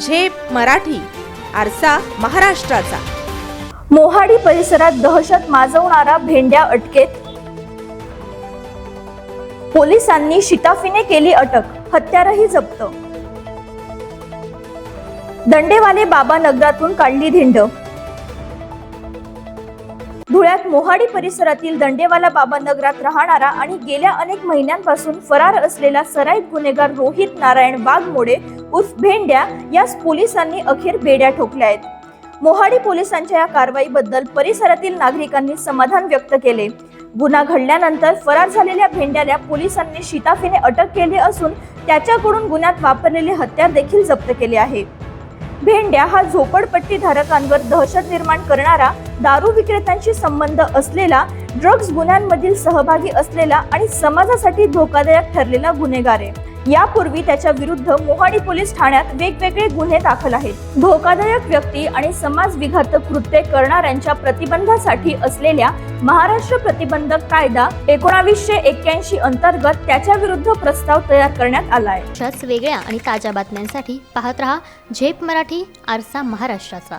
झेप मराठी आरसा महाराष्ट्राचा. मोहाडी परिसरात दहशत माजवणारा भेंड्या अटकेत. पोलिसांनी शिताफीने केली अटक हत्यारही जप्त. दंडेवाले बाबा नगरातून काढली धिंड. धुळ्यात मोहाडी परिसरातील दंडेवाला बाबा नगरात राहणारा आणि गेल्या अनेक महिन्यांपासून फरार असलेला सराईत गुन्हेगार रोहित नारायण वाघमोडे उर्फ भेंड्या यास पोलिसांनी अखेर बेड्या ठोकल्या आहेत. मोहाडी पोलिसांच्या या कारवाईबद्दल परिसरातील नागरिकांनी समाधान व्यक्त केले. गुन्हा घडल्यानंतर फरार झालेल्या भेंड्याला पोलिसांनी शिताफीने अटक केली असून त्याच्याकडून गुन्ह्यात वापरलेले हत्यार देखील जप्त केले आहे. भेंड्या हा झोपडपट्टी धारकांवर दहशत निर्माण करणारा दारू विक्रेत्यांशी संबंध असलेला ड्रग्ज गुन्ह्यांमधील सहभागी असलेला आणि समाजासाठी धोकादायक ठरलेला गुन्हेगार आहे. यापूर्वी त्याच्या विरुद्ध मोहाडी पोलीस ठाण्यात वेगवेगळे गुन्हे दाखल आहेत. धोकादायक व्यक्ती आणि समाज विघातक कृत्ये करणाऱ्यांच्या प्रतिबंधासाठी असलेल्या महाराष्ट्र प्रतिबंधक कायदा एकोणावीसशे एक्क्याऐंशी अंतर्गत त्याच्या विरुद्ध प्रस्ताव तयार करण्यात आला आहे वेगळ्या आणि ताज्या बातम्यांसाठी पाहत रहा झेप मराठी आरसा महाराष्ट्राचा.